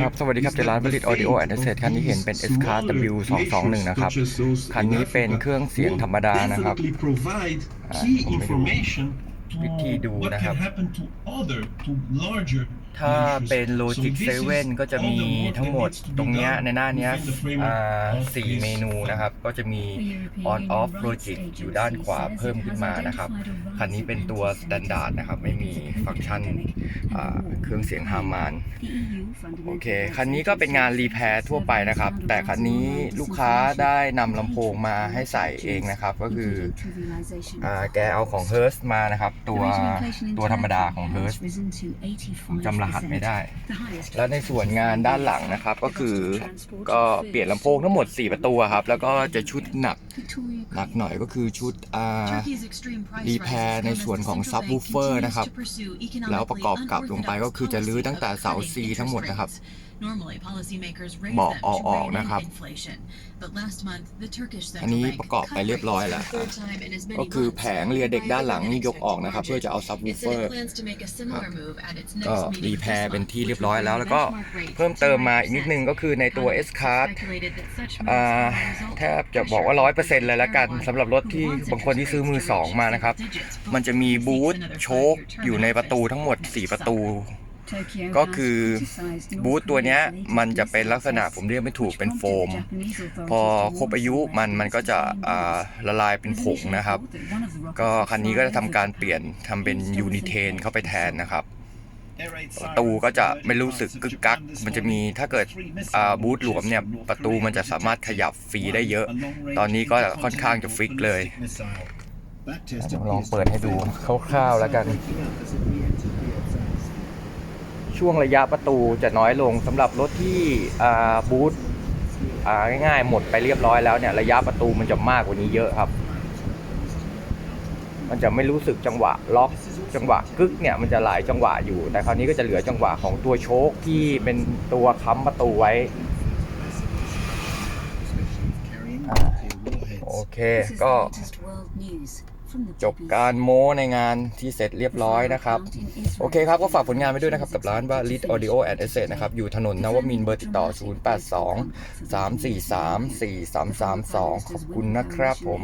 ครับ สวัสดีครับเจร้านผลิต Audio and Asset คันนี้เห็นเป็น S Class W 221นะครับ คันนี้เป็นเครื่องเสียงธรรมดานะครับอ่าผมไม่รู้ วิธีดูนะครับ ถ้าเป็น Logic 7 ก็จะมีทั้งหมดตรงเนี้ยในหน้าเนี้ยอ่าสี่เมนูนะครับ ก็จะมี on off logic อยู่ด้านขวาเพิ่มขึ้นมานะครับ คันนี้เป็นตัว standard นะครับ ไม่มีฟังก์ชันอ่าเครื่องเสียงฮามานโอเค คันนี้ก็เป็นงานรีแพร์ทั่วไปนะครับ แต่คันนี้ลูกค้าได้นำลำโพงมาให้ใส่เองนะครับ ก็คืออ่าแกเอาของ h e r s มานะครับตัวตัวธรรมดาของ h e r s ผมจำรหัสไม่ได้ แล้วในส่วนงานด้านหลังนะครับ ก็คือก็เปลี่ยนลำโพงทั้งหมด 4 ประตูอะครับ แล้วก็จะชุดหนักหนักหน่อยก็คือชุดอ่ารีแพร์ในส่วนของซับวูฟเฟอร์นะครับ แล้แล้ววปประระกกออบบกกลัลับบลลงงไปไปก็ก็คืคืออจะจะรื้รื้ออตั้ตั้งงแต่แต่เสาเสา C ซีทั้ทั้งงหหมมดดนะนะคครัรับ บเบาะเอาออกนะครับอันนี้ประกอบไปเรียบร้อยแล้วก็คือแผงเรียเด็กด้านหลังนี่ยกออกนะครับ เพื่อจะเอาซับวูฟเฟอร์ก็รีแพร์เป็นที่เรียบร้อยแล้วแล้วก็เพิ่มเติมมาอีกนิดนึงก็คือในตัว S Card อ่าแทบจะบอกว่า100%เลยละกันสำหรับรถที่บางคนที่ซื้อมือ2มานะครับมันจะมีบูทโชคอยู่ในประตูทั้งหมด 4 ประตู ก็คือบูบูธทตัตัววเนี้เนี้ยยมัมันนจะจะเป็เป็นนลัลักกษษณะณะผผมมเรีเรียยกกไม่ไม่ถูถูกกเป็เป็นนโฟโฟมมพพออคครรบบอาอายุยุมัมันนมัมันนก็ก็จะจะอ่าอ่าละลายเป็นผงนะครับ ก็ก็คัคันนนี้นี้ก็ก็จะจะทำทำกาการรเปเปลี่ลี่ยยนนทำทำเป็เป็นนยูยูนินิเทเทนนเข้าเข้าไปไปแทแทนนนะนะคครัรับบประตูก็จะไม่รู้สึกกึกกัก มันจะมีถ้าเกิดอ่าบูทหลวมเนี่ยประตูมันจะสามารถขยับฟรีได้เยอะ ตอนนี้ก็ค่อนข้างจะฟิกเลยลองเปิดให้ดูคร่าวๆแล้วกัน ช่วงระยะประตูจะน้อยลงสำหรับรถที่บูทง่ายๆ หมดไปเรียบร้อยแล้วเนี่ยระยะประตูมันจะมากกว่านี้เยอะครับ มันจะไม่รู้สึกจังหวะล็อกจังหวะกึกเนี่ยมันจะหลายจังหวะอยู่ แต่คราวนี้ก็จะเหลือจังหวะของตัวโชคที่เป็นตัวค้ำประตูไว้โอเคก็ จบการโม้ในงานที่เสร็จเรียบร้อยนะครับ โอเคครับ ก็ฝากผลงานไปด้วยนะครับ กับร้านว่า Lit Audio and Asset นะครับ อยู่ถนนนวมินทร์เบอร์ติดต่อ 082 343 4332 ขอบคุณนะครับผม